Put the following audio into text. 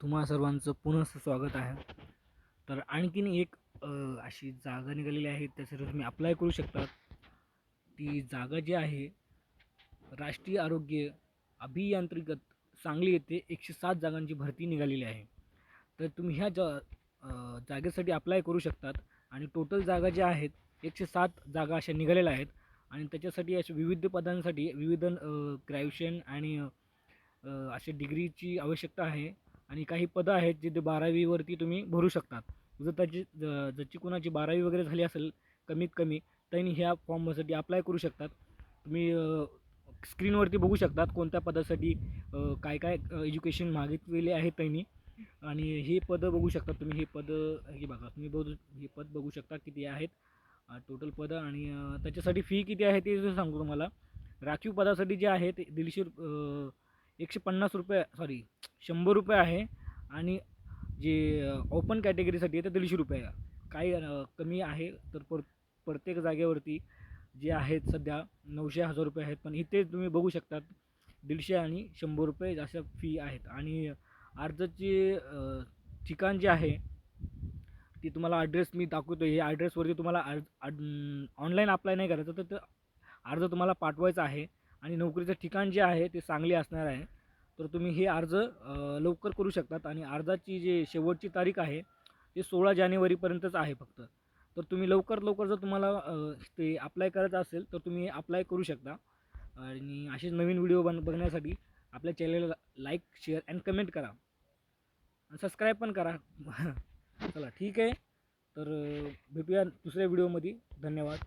तुम्हा सर्वांचं पुनः स्वागत आहे. तर आणखीन एक अशी जागा निघालेली आहे त्यासाठी तुम्ही अप्लाय करू शकता ती जागा जी आहे राष्ट्रीय आरोग्य अभियांत्रिकत सांगली येथे एकशे सात जागांची भरती निघालेली आहे. तर तुम्ही ह्या जा जागेसाठी अप्लाय करू शकतात आणि टोटल जागा ज्या आहेत एकशे सात जागा अशा निघालेल्या आहेत आणि त्याच्यासाठी अशा विविध पदांसाठी विविध ग्रॅज्युएशन आणि असे अशा डिग्रीची आवश्यकता आहे. आणि काही पदं आहेत जिथे बारावीवरती तुम्ही भरू शकतात. जर त्याची ज- ज्याची कोणाची बारावी वगैरे झाली असेल कमीत कमी त्यांनी ह्या फॉर्मसाठी अप्लाय करू शकतात. तुम्ही स्क्रीनवरती बघू शकतात कोणत्या पदासाठी काय काय एज्युकेशन मागितलेले आहेत त्यांनी. आणि हे पदं बघू शकता तुम्ही. हे पदं हे बघा तुम्ही बघू हे पद बघू शकता किती आहेत. टोटल पदं आणि त्याच्यासाठी फी किती आहे ते सांगू सांगतो तुम्हाला. राखीव पदासाठी जे आहे ते दीडशे रुप- एकशे पन्नास रुपये सॉरी शंभर रुपये आहे आणि जे ओपन कॅटेगरीसाठी आहे ते दीडशे रुपये आहे. काही कमी आहे तर पर प्रत्येक जागेवरती जे आहेत सध्या नऊशे हजार रुपये आहेत. पण इथे तुम्ही बघू शकतात दीडशे आणि शंभर रुपये अशा फी आहेत. आणि अर्जाचे ठिकाण जे आहे ती तुम्हाला ॲड्रेस मी दाखवतो हे ॲड्रेसवरती तुम्हाला अर्ज ऑनलाईन अप्लाय नाही करायचं तर अर्ज तुम्हाला पाठवायचा आहे. आणि नोकरीचं ठिकाण जे आहे ते सांगली असणार आहे. तर तुम्ही हे अर्ज लवकर करू शकतात आणि अर्जाची जी शेवटची तारीख आहे ते सोळा जानेवारीपर्यंतच आहे फक्त. तर तुम्ही लवकर लवकर जर तुम्हाला ते अप्लाय करायचं असेल तर तुम्ही अप्लाय करू शकता. आणि असेच नवीन व्हिडिओ बन बघण्यासाठी आपल्या चॅनलला लाईक शेअर अँड कमेंट करा. आणि सबस्क्राईब पण करा. चला ठीक आहे. तर भेटूया दुसऱ्या व्हिडिओमध्ये धन्यवाद.